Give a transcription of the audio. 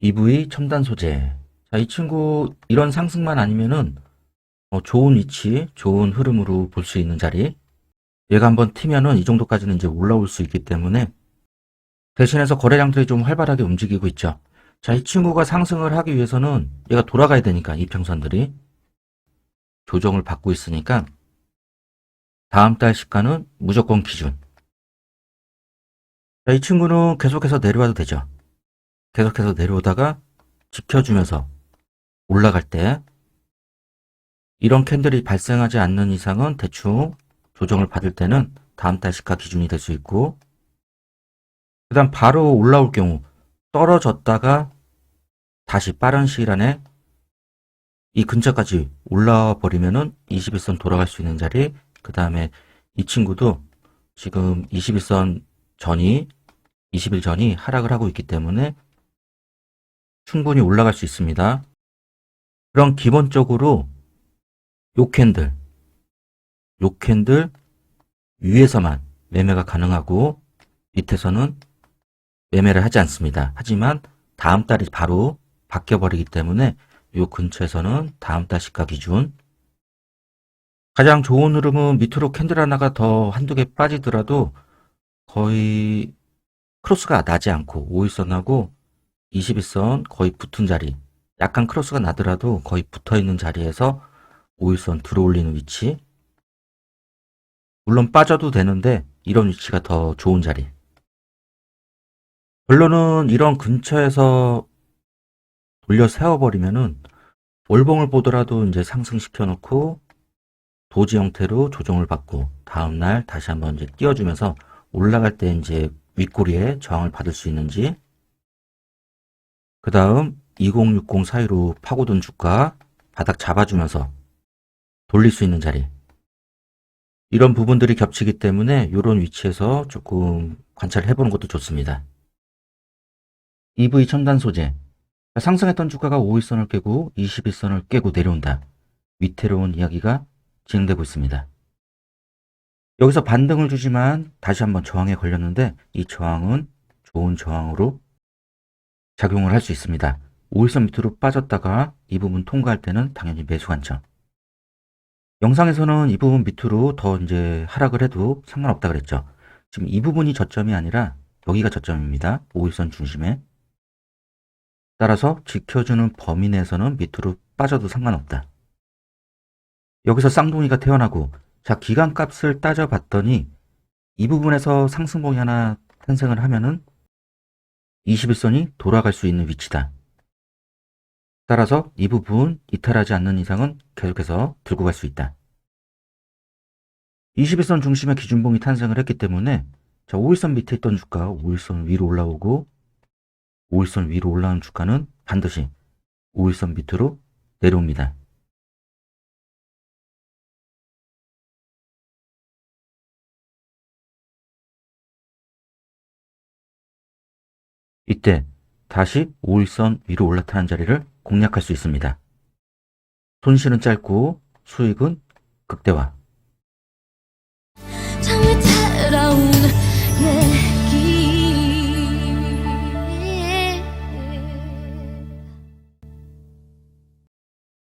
EV 첨단 소재. 자, 이 친구 이런 상승만 아니면은 어, 좋은 위치, 좋은 흐름으로 볼 수 있는 자리. 얘가 한번 튀면은 이 정도까지는 이제 올라올 수 있기 때문에 대신해서 거래량들이 좀 활발하게 움직이고 있죠. 자, 이 친구가 상승을 하기 위해서는 얘가 돌아가야 되니까 이평선들이 조정을 받고 있으니까 다음 달 시가는 무조건 기준. 자, 이 친구는 계속해서 내려와도 되죠. 계속해서 내려오다가 지켜주면서 올라갈 때 이런 캔들이 발생하지 않는 이상은 대충 조정을 받을 때는 다음 달 시가 기준이 될 수 있고 그 다음 바로 올라올 경우 떨어졌다가 다시 빠른 시일 안에 이 근처까지 올라와 버리면은 21선 돌아갈 수 있는 자리 그 다음에 이 친구도 지금 21선 전이 20일 전이 하락을 하고 있기 때문에 충분히 올라갈 수 있습니다. 그럼 기본적으로 요 캔들, 요 캔들 위에서만 매매가 가능하고 밑에서는 매매를 하지 않습니다. 하지만 다음 달이 바로 바뀌어버리기 때문에 요 근처에서는 다음 달 시가 기준 가장 좋은 흐름은 밑으로 캔들 하나가 더 한두 개 빠지더라도 거의 크로스가 나지 않고 5일선하고 21선 거의 붙은 자리. 약간 크로스가 나더라도 거의 붙어 있는 자리에서 5일선 들어올리는 위치. 물론 빠져도 되는데 이런 위치가 더 좋은 자리. 결론은 이런 근처에서 돌려 세워버리면은 월봉을 보더라도 이제 상승시켜 놓고 도지 형태로 조정을 받고 다음날 다시 한번 이제 띄워주면서 올라갈 때 이제 윗꼬리에 저항을 받을 수 있는지 그 다음 2060 사이로 파고든 주가 바닥 잡아주면서 돌릴 수 있는 자리 이런 부분들이 겹치기 때문에 이런 위치에서 조금 관찰을 해보는 것도 좋습니다. EV 첨단 소재 상승했던 주가가 5일선을 깨고 21선을 깨고 내려온다. 위태로운 이야기가 진행되고 있습니다. 여기서 반등을 주지만 다시 한번 저항에 걸렸는데 이 저항은 좋은 저항으로 작용을 할 수 있습니다. 5일선 밑으로 빠졌다가 이 부분 통과할 때는 당연히 매수 관점. 영상에서는 이 부분 밑으로 더 이제 하락을 해도 상관없다 그랬죠. 지금 이 부분이 저점이 아니라 여기가 저점입니다. 5일선 중심에. 따라서 지켜주는 범위 내에서는 밑으로 빠져도 상관없다. 여기서 쌍둥이가 태어나고 자 기간값을 따져봤더니 이 부분에서 상승봉이 하나 탄생을 하면은 21선이 돌아갈 수 있는 위치다. 따라서 이 부분 이탈하지 않는 이상은 계속해서 들고 갈 수 있다. 21선 중심의 기준봉이 탄생을 했기 때문에 자 5일선 밑에 있던 주가 5일선 위로 올라오고 5일선 위로 올라오는 주가는 반드시 5일선 밑으로 내려옵니다. 이때 다시 5일선 위로 올라타는 자리를 공략할 수 있습니다. 손실은 짧고 수익은 극대화.